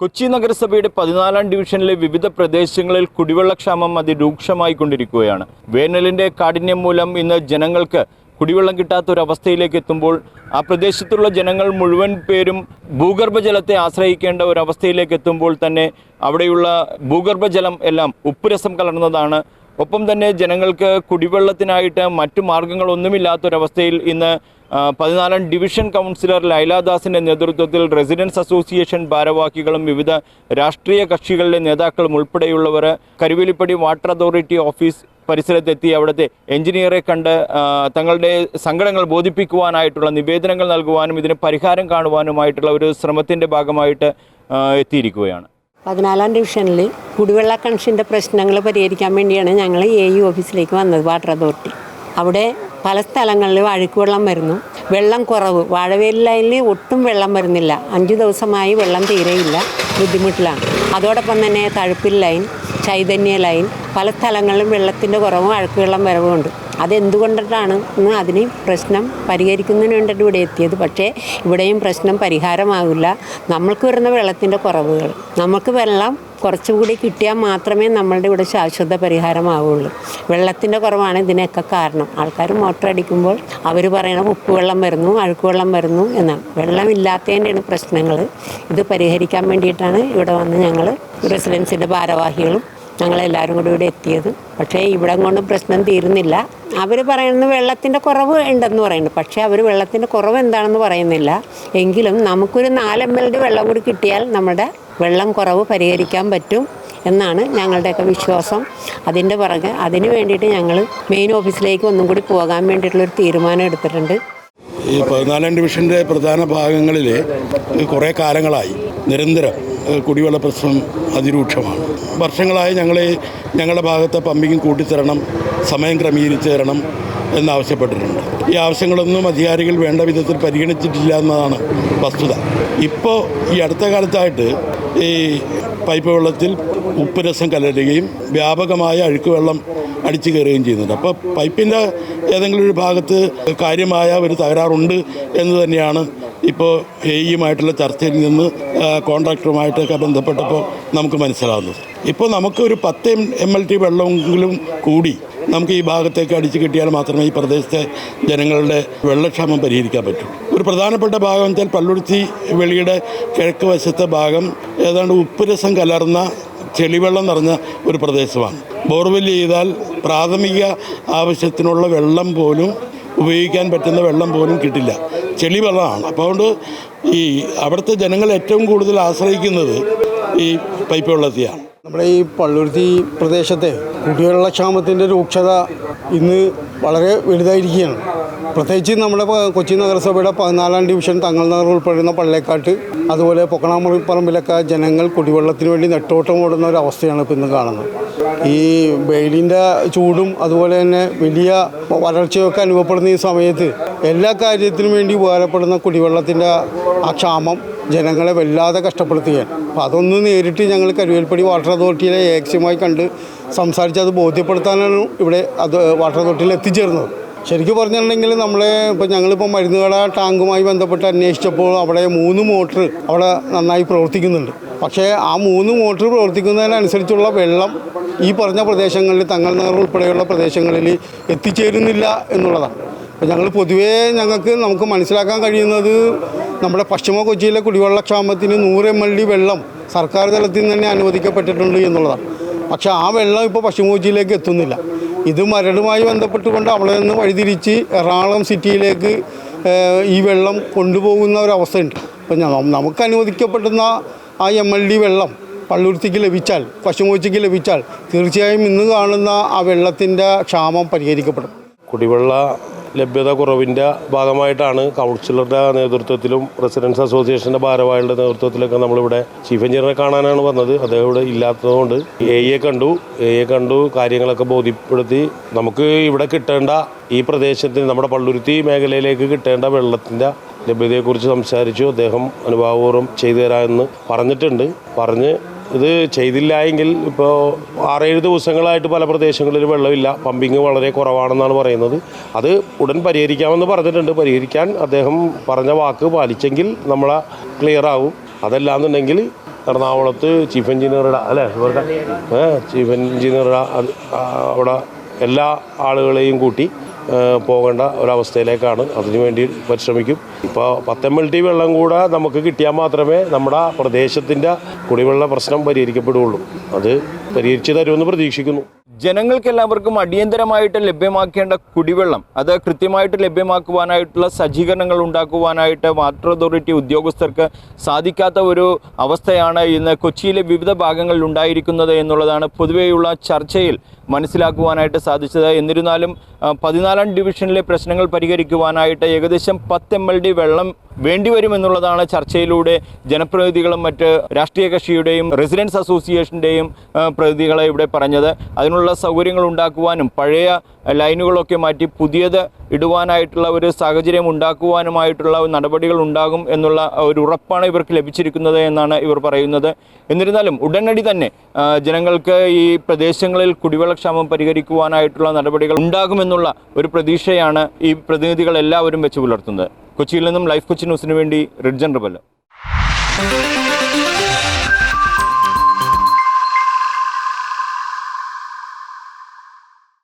കൊച്ചി നഗരസഭയുടെ പതിനാലാം ഡിവിഷനിലെ വിവിധ പ്രദേശങ്ങളിൽ കുടിവെള്ളക്ഷാമം അതിരൂക്ഷമായി കൊണ്ടിരിക്കുകയാണ് വേനലിന്റെ കാഠിന്യം മൂലം ഇന്ന് ജനങ്ങൾക്ക് കുടിവെള്ളം കിട്ടാത്ത ഒരു അവസ്ഥയിലേക്ക് എത്തുമ്പോൾ ആ പ്രദേശത്തുള്ള ജനങ്ങൾ മുഴുവൻ പേരും ഭൂഗർഭജലത്തെ ആശ്രയിക്കേണ്ട ഒരു അവസ്ഥയിലേക്ക് എത്തുമ്പോൾ തന്നെ അവിടെയുള്ള ഭൂഗർഭജലം എല്ലാം ഉപ്പുരസം കലർന്നതാണ്. ഒപ്പം തന്നെ ജനങ്ങൾക്ക് കുടിവെള്ളത്തിനായിട്ട് മറ്റു മാർഗങ്ങളൊന്നുമില്ലാത്തൊരവസ്ഥയിൽ ഇന്ന് പതിനാലാം ഡിവിഷൻ കൗൺസിലർ ലൈലാദാസിന്റെ നേതൃത്വത്തിൽ റെസിഡൻസ് അസോസിയേഷൻ ഭാരവാഹികളും വിവിധ രാഷ്ട്രീയ കക്ഷികളിലെ നേതാക്കളും ഉൾപ്പെടെയുള്ളവർ കരുവേലിപ്പടി വാട്ടർ അതോറിറ്റി ഓഫീസ് പരിസരത്തെത്തി അവിടുത്തെ എഞ്ചിനീയറെ കണ്ട് തങ്ങളുടെ സങ്കടങ്ങൾ ബോധിപ്പിക്കുവാനായിട്ടുള്ള നിവേദനങ്ങൾ നൽകുവാനും ഇതിന് പരിഹാരം കാണുവാനുമായിട്ടുള്ള ഒരു ശ്രമത്തിന്റെ ഭാഗമായിട്ട് എത്തിയിരിക്കുകയാണ്. പതിനാലാം ഡിവിഷനിൽ കുടിവെള്ള കണക്ഷന്റെ പ്രശ്നങ്ങൾ പരിഹരിക്കാൻ വേണ്ടിയാണ് ഞങ്ങൾ എ ഇ ഓഫീസിലേക്ക് വന്നത് വാട്ടർ അതോറിറ്റി. അവിടെ പല സ്ഥലങ്ങളിൽ അഴുക്ക് വെള്ളം വരുന്നു. വെള്ളം കുറവ്. വാഴവേലിൽ ഒട്ടും വെള്ളം വരുന്നില്ല. അഞ്ചു ദിവസമായി വെള്ളം തീരെയില്ല. ബുദ്ധിമുട്ടിലാണ്. അതോടൊപ്പം തന്നെ തഴുപ്പിൽ ലൈൻ ചൈതന്യ ലൈൻ പല സ്ഥലങ്ങളിലും വെള്ളത്തിന്റെ കുറവും അഴുക്ക് വെള്ളം വരവുമുണ്ട്. അതെന്തുകൊണ്ടിട്ടാണ് എന്ന് അതിന് പ്രശ്നം പരിഹരിക്കുന്നതിന് വേണ്ടിയിട്ട് ഇവിടെ എത്തിയത്? പക്ഷേ ഇവിടെയും പ്രശ്നം പരിഹാരമാകില്ല. നമ്മൾക്ക് വരുന്ന വെള്ളത്തിന്റെ കുറവുകൾ. നമുക്ക് വെള്ളം കുറച്ചുകൂടി കിട്ടിയാൽ മാത്രമേ നമ്മളുടെ ഇവിടെ ശാശ്വത പരിഹാരമാവുള്ളൂ. വെള്ളത്തിന്റെ കുറവാണ് ഇതിനൊക്കെ കാരണം. ആൾക്കാർ മോട്ടർ അടിക്കുമ്പോൾ അവർ പറയണ ഉപ്പുവെള്ളം വരുന്നു അഴുക്കുവെള്ളം വരുന്നു എന്നാണ്. വെള്ളമില്ലാത്തതിന്റെയാണ് പ്രശ്നങ്ങൾ. ഇത് പരിഹരിക്കാൻ വേണ്ടിയിട്ടാണ് ഇവിടെ വന്ന് ഞങ്ങൾ റെസിഡൻസിന്റെ ഭാരവാഹികളും ഞങ്ങളെല്ലാവരും കൂടി ഇവിടെ എത്തിയത്. പക്ഷേ ഇവിടെ കൊണ്ട് പ്രശ്നം തീരുന്നില്ല. അവർ പറയുന്നത് വെള്ളത്തിന്റെ കുറവ് ഉണ്ടെന്ന് പറയുന്നു പക്ഷേ അവർ വെള്ളത്തിന്റെ കുറവ് എന്താണെന്ന് പറയുന്നില്ല. എങ്കിലും നമുക്കൊരു നാല് എം എൽ വെള്ളം കൂടി കിട്ടിയാൽ നമ്മുടെ വെള്ളം കുറവ് പരിഹരിക്കാൻ പറ്റും എന്നാണ് ഞങ്ങളുടെയൊക്കെ വിശ്വാസം. അതിന്റെ പുറകെ അതിന് വേണ്ടിയിട്ട് ഞങ്ങൾ മെയിൻ ഓഫീസിലേക്ക് ഒന്നും കൂടി പോകാൻ വേണ്ടിയിട്ടുള്ളൊരു തീരുമാനം എടുത്തിട്ടുണ്ട്. ഈ പതിനാലാം ഡിവിഷന്റെ പ്രധാന ഭാഗങ്ങളിൽ കുറേ കാലങ്ങളായി നിരന്തരം കുടിവെള്ള പ്രശ്നം അതിരൂക്ഷമാണ്. വർഷങ്ങളായി ഞങ്ങളെ ഞങ്ങളുടെ ഭാഗത്തെ പമ്പിങ് കൂട്ടിത്തരണം സമയം ക്രമീകരിച്ച് തരണം എന്നാവശ്യപ്പെട്ടിട്ടുണ്ട്. ഈ ആവശ്യങ്ങളൊന്നും അധികാരികൾ വേണ്ട വിധത്തിൽ പരിഗണിച്ചിട്ടില്ല എന്നതാണ് വസ്തുത. ഇപ്പോൾ ഈ അടുത്ത കാലത്തായിട്ട് ഈ പൈപ്പ് വെള്ളത്തിൽ ഉപ്പുരസം കലരുകയും വ്യാപകമായ അഴുക്കുവെള്ളം അടിച്ചു കയറുകയും ചെയ്യുന്നുണ്ട്. അപ്പോൾ പൈപ്പിന്റെ ഏതെങ്കിലും ഒരു ഭാഗത്ത് കാര്യമായ ഒരു തകരാറുണ്ട് എന്ന് തന്നെയാണ് ഇപ്പോൾ എയുമായിട്ടുള്ള ചർച്ചയിൽ നിന്ന് കോൺട്രാക്ടറുമായിട്ടൊക്കെ ബന്ധപ്പെട്ടപ്പോൾ നമുക്ക് മനസ്സിലാവുന്നത്. ഇപ്പോൾ നമുക്ക് ഒരു പത്ത് എം എൽ ടി വെള്ളമെങ്കിലും കൂടി നമുക്ക് ഈ ഭാഗത്തേക്ക് അടിച്ചു കിട്ടിയാൽ മാത്രമേ ഈ പ്രദേശത്തെ ജനങ്ങളുടെ വെള്ളക്ഷാമം പരിഹരിക്കാൻ പറ്റൂ. ഒരു പ്രധാനപ്പെട്ട ഭാഗം വെച്ചാൽ പള്ളുരുത്തി വെളിയുടെ കിഴക്ക് വശത്തെ ഭാഗം ഏതാണ്ട് ഉപ്പുരസം കലർന്ന ചെളിവെള്ളം നിറഞ്ഞ ഒരു പ്രദേശമാണ്. ബോർവെൽ ചെയ്താൽ പ്രാഥമിക ആവശ്യത്തിനുള്ള വെള്ളം പോലും ഉപയോഗിക്കാൻ പറ്റുന്ന വെള്ളം പോലും കിട്ടില്ല. ചെളി വെള്ളമാണ് അപ്പോൾ അതുകൊണ്ട് ഈ അവിടുത്തെ ജനങ്ങൾ ഏറ്റവും കൂടുതൽ ആശ്രയിക്കുന്നത് ഈ പൈപ്പ് വെള്ളത്തെയാണ് നമ്മുടെ ഈ പള്ളുരുത്തി പ്രദേശത്തെ കുടിവെള്ള ക്ഷാമത്തിന്റെ രൂക്ഷത ഇന്ന് വളരെ വലുതായിരിക്കുകയാണ്. പ്രത്യേകിച്ച് നമ്മുടെ കൊച്ചി നഗരസഭയുടെ പതിനാലാം ഡിവിഷൻ തങ്ങൾ നഗർ ഉൾപ്പെടുന്ന പള്ളേക്കാട്ട് അതുപോലെ പൊക്കണാമുറിപ്പറമ്പിലൊക്കെ ജനങ്ങൾ കുടിവെള്ളത്തിന് വേണ്ടി നെട്ടോട്ടം ഓടുന്ന ഒരു അവസ്ഥയാണ് ഇപ്പോൾ ഇന്ന് കാണുന്നത്. ഈ വെയിലിന്റെ ചൂടും അതുപോലെ തന്നെ വലിയ വരൾച്ചയൊക്കെ അനുഭവപ്പെടുന്ന ഈ സമയത്ത് എല്ലാ കാര്യത്തിനും വേണ്ടി ഉപകാരപ്പെടുന്ന കുടിവെള്ളത്തിന്റെ ആ ക്ഷാമം ജനങ്ങളെ വല്ലാതെ കഷ്ടപ്പെടുത്തുകയാണ് അപ്പോൾ അതൊന്ന് നേരിട്ട് ഞങ്ങൾ കരുവേൽപ്പടി വാട്ടർ അതോറിറ്റിയിലെ ഏകസ്യമായി കണ്ട് സംസാരിച്ച് അത് ബോധ്യപ്പെടുത്താനാണ് ഇവിടെ അത് വാട്ടർ അതോറിറ്റിയിൽ എത്തിച്ചേർന്നത്. ശരിക്കും പറഞ്ഞിട്ടുണ്ടെങ്കിൽ നമ്മളെ ഇപ്പോൾ ഞങ്ങളിപ്പോൾ മരുന്നുകട ടാങ്കുമായി ബന്ധപ്പെട്ട് അന്വേഷിച്ചപ്പോൾ അവിടെ മൂന്ന് മോട്ടർ അവിടെ നന്നായി പ്രവർത്തിക്കുന്നുണ്ട്. പക്ഷേ ആ മൂന്ന് മോട്ടർ പ്രവർത്തിക്കുന്നതിനനുസരിച്ചുള്ള വെള്ളം ഈ പറഞ്ഞ പ്രദേശങ്ങളിൽ തങ്ങൾ നഗർ ഉൾപ്പെടെയുള്ള പ്രദേശങ്ങളിൽ എത്തിച്ചേരുന്നില്ല എന്നുള്ളതാണ്. ഞങ്ങൾ പൊതുവേ ഞങ്ങൾക്ക് നമുക്ക് മനസ്സിലാക്കാൻ കഴിയുന്നത് നമ്മുടെ പശ്ചിമ കൊച്ചിയിലെ കുടിവെള്ളക്ഷാമത്തിന് നൂറ് എം എൽ ഡി വെള്ളം സർക്കാർ തലത്തിൽ നിന്ന് തന്നെ അനുവദിക്കപ്പെട്ടിട്ടുണ്ട് എന്നുള്ളതാണ്. പക്ഷേ ആ വെള്ളം ഇപ്പോൾ പശ്ചിമ കൊച്ചിയിലേക്ക് എത്തുന്നില്ല. ഇത് മരടുമായി ബന്ധപ്പെട്ടുകൊണ്ട് അവിടെ നിന്ന് വഴിതിരിച്ച് എറണാകുളം സിറ്റിയിലേക്ക് ഈ വെള്ളം കൊണ്ടുപോകുന്ന ഒരവസ്ഥയുണ്ട് അപ്പം നമുക്ക് അനുവദിക്കപ്പെടുന്ന ആ എം എൽ ഡി വെള്ളം പള്ളുരുത്തിക്ക് ലഭിച്ചാൽ പശ്ചിമ കൊച്ചിക്ക് ലഭിച്ചാൽ തീർച്ചയായും ഇന്ന് കാണുന്ന ആ വെള്ളത്തിന്റെ ക്ഷാമം പരിഹരിക്കപ്പെടും. കുടിവെള്ള ലഭ്യത കുറവിന്റെ ഭാഗമായിട്ടാണ് കൗൺസിലറുടെ നേതൃത്വത്തിലും റെസിഡൻസ് അസോസിയേഷന്റെ ഭാരവാഹികളുടെ നേതൃത്വത്തിലൊക്കെ നമ്മളിവിടെ ചീഫ് എഞ്ചിനീയറെ കാണാനാണ് വന്നത്. അദ്ദേഹം ഇവിടെ ഇല്ലാത്തതുകൊണ്ട് എ എ കണ്ടു. എ എ കണ്ടു. കാര്യങ്ങളൊക്കെ ബോധ്യപ്പെടുത്തി നമുക്ക് ഇവിടെ കിട്ടേണ്ട ഈ പ്രദേശത്തിന് നമ്മുടെ പള്ളുരുത്തി മേഖലയിലേക്ക് കിട്ടേണ്ട വെള്ളത്തിന്റെ ലഭ്യതയെക്കുറിച്ച് സംസാരിച്ചു. അദ്ദേഹം അനുഭാവപൂർവം ചെയ്തു തരാമെന്ന് പറഞ്ഞിട്ടുണ്ട്. പറഞ്ഞ് ഇത് ചെയ്തില്ല എങ്കിൽ ഇപ്പോൾ ആറേഴ് ദിവസങ്ങളായിട്ട് പല പ്രദേശങ്ങളിൽ വെള്ളമില്ല. പമ്പിങ് വളരെ കുറവാണെന്നാണ് പറയുന്നത്. അത് ഉടൻ പരിഹരിക്കാമെന്ന് പറഞ്ഞിട്ടുണ്ട്. പരിഹരിക്കാൻ അദ്ദേഹം പറഞ്ഞ വാക്ക് പാലിച്ചെങ്കിൽ നമ്മളെ ക്ലിയർ ആവും. അതല്ലാന്നുണ്ടെങ്കിൽ എറണാകുളത്ത് ചീഫ് എഞ്ചിനീയറുടെ അല്ലേ? ഇവരുടെ ചീഫ് എഞ്ചിനീയറുടെ അവിടെ എല്ലാ ആളുകളെയും കൂട്ടി പോകേണ്ട ഒരവസ്ഥയിലേക്കാണ്. അതിനുവേണ്ടി പരിശ്രമിക്കും. ഇപ്പോൾ പത്ത് എം എൽ ടി വെള്ളം കൂടെ നമുക്ക് കിട്ടിയാൽ മാത്രമേ നമ്മുടെ പ്രദേശത്തിന്റെ കുടിവെള്ള പ്രശ്നം പരിഹരിക്കപ്പെടുകയുള്ളൂ. അത് പരിഹരിച്ചു തരുമെന്ന് പ്രതീക്ഷിക്കുന്നു. ജനങ്ങൾക്ക് എല്ലാവർക്കും അടിയന്തരമായിട്ട് ലഭ്യമാക്കേണ്ട കുടിവെള്ളം അത് കൃത്യമായിട്ട് ലഭ്യമാക്കുവാനായിട്ടുള്ള സജ്ജീകരണങ്ങൾ ഉണ്ടാക്കുവാനായിട്ട് വാട്ടർ അതോറിറ്റി ഉദ്യോഗസ്ഥർക്ക് സാധിക്കാത്ത ഒരു അവസ്ഥയാണ് ഇന്ന് കൊച്ചിയിലെ വിവിധ ഭാഗങ്ങളിൽ ഉണ്ടായിരിക്കുന്നത് എന്നുള്ളതാണ് പൊതുവെയുള്ള ചർച്ചയിൽ മനസ്സിലാക്കുവാനായിട്ട് സാധിച്ചത്. എന്നിരുന്നാലും പതിനാലാം ഡിവിഷനിലെ പ്രശ്നങ്ങൾ പരിഹരിക്കുവാനായിട്ട് ഏകദേശം പത്ത് എം എൽ ഡി വെള്ളം വേണ്ടിവരുമെന്നുള്ളതാണ് ചർച്ചയിലൂടെ ജനപ്രതിനിധികളും മറ്റ് രാഷ്ട്രീയ കക്ഷിയുടെയും റെസിഡൻസ് അസോസിയേഷന്റെയും പ്രതിനിധികളെ ഇവിടെ പറഞ്ഞത്. അതിനുള്ള സൗകര്യങ്ങൾ ഉണ്ടാക്കുവാനും പഴയ ലൈനുകളൊക്കെ മാറ്റി പുതിയത് ഇടുവാനായിട്ടുള്ള ഒരു സാഹചര്യം ഉണ്ടാക്കുവാനുമായിട്ടുള്ള നടപടികൾ ഉണ്ടാകും എന്നുള്ള ഒരു ഉറപ്പാണ് ഇവർക്ക് ലഭിച്ചിരിക്കുന്നത് എന്നാണ് ഇവർ പറയുന്നത്. എന്നിരുന്നാലും ഉടനടി തന്നെ ജനങ്ങൾക്ക് ഈ പ്രദേശങ്ങളിൽ കുടിവെള്ളക്ഷാമം പരിഹരിക്കുവാനായിട്ടുള്ള നടപടികൾ ഉണ്ടാകുമെന്നുള്ള ഒരു പ്രതീക്ഷയാണ് ഈ പ്രതിനിധികൾ എല്ലാവരും വെച്ച് പുലർത്തുന്നത്. കൊച്ചിയിൽ നിന്നും ലൈഫ് കൊച്ചി ന്യൂസിന് വേണ്ടി റിഡ്ജൻ റിബൽ